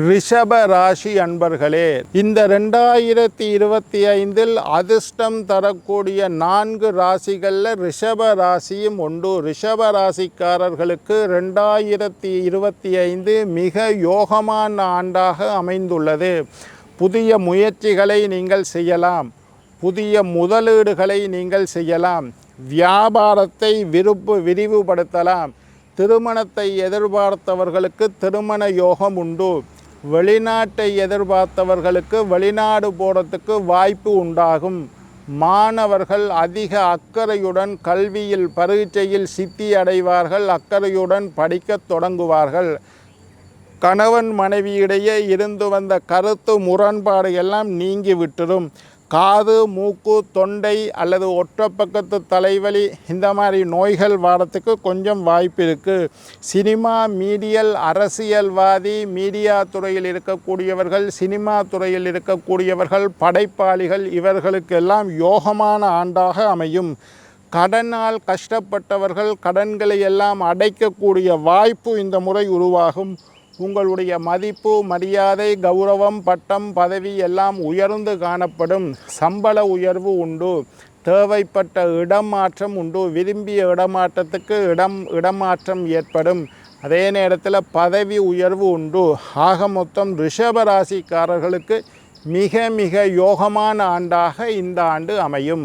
ரிஷப ராசி அன்பர்களே இந்த ரெண்டாயிரத்தி இருபத்தி ஐந்தில் அதிர்ஷ்டம் தரக்கூடிய நான்கு ராசிகளில் ரிஷப ராசியும் உண்டு. ரிஷப ராசிக்காரர்களுக்கு ரெண்டாயிரத்தி இருபத்தி ஐந்து மிக யோகமான ஆண்டாக அமைந்துள்ளது. புதிய முயற்சிகளை நீங்கள் செய்யலாம். புதிய முதலீடுகளை நீங்கள் செய்யலாம். வியாபாரத்தை விருப்பு விரிவுபடுத்தலாம். திருமணத்தை எதிர்பார்த்தவர்களுக்கு திருமண யோகம் உண்டு. வெளிநாட்டை எதிர்பார்த்தவர்களுக்கு வெளிநாடு போகிறதுக்கு வாய்ப்பு உண்டாகும். மாணவர்கள் அதிக அக்கறையுடன் கல்வியில் பரீட்சையில் சித்தி அடைவார்கள் அக்கறையுடன் படிக்கத் தொடங்குவார்கள். கணவன் மனைவியிடையே இருந்து வந்த கருத்து முரண்பாடு எல்லாம் நீங்கி விட்டுரும். காது மூக்கு தொண்டை அல்லது ஒற்றை பக்கத்து தலைவலி இந்த மாதிரி நோய்கள் வரத்துக்கு கொஞ்சம் வாய்ப்பு இருக்குது சினிமா மீடியல் அரசியல்வாதி மீடியா துறையில் இருக்கக்கூடியவர்கள் சினிமா துறையில் இருக்கக்கூடியவர்கள் படைப்பாளிகள் இவர்களுக்கெல்லாம் யோகமான ஆண்டாக அமையும். கடனால் கஷ்டப்பட்டவர்கள் கடன்களை எல்லாம் அடைக்கக்கூடிய வாய்ப்பு இந்த முறை உருவாகும். உங்களுடைய மதிப்பு மரியாதை கௌரவம் பட்டம் பதவி எல்லாம் உயர்ந்து காணப்படும் சம்பள உயர்வு உண்டு. தேவைப்பட்ட இடமாற்றம் உண்டு. விரும்பிய இடமாற்றத்துக்கு இடம் இடமாற்றம் ஏற்படும். அதே நேரத்தில் பதவி உயர்வு உண்டு. ஆக மொத்தம் ரிஷபராசிக்காரர்களுக்கு மிக மிக யோகமான ஆண்டாக இந்த ஆண்டு அமையும்.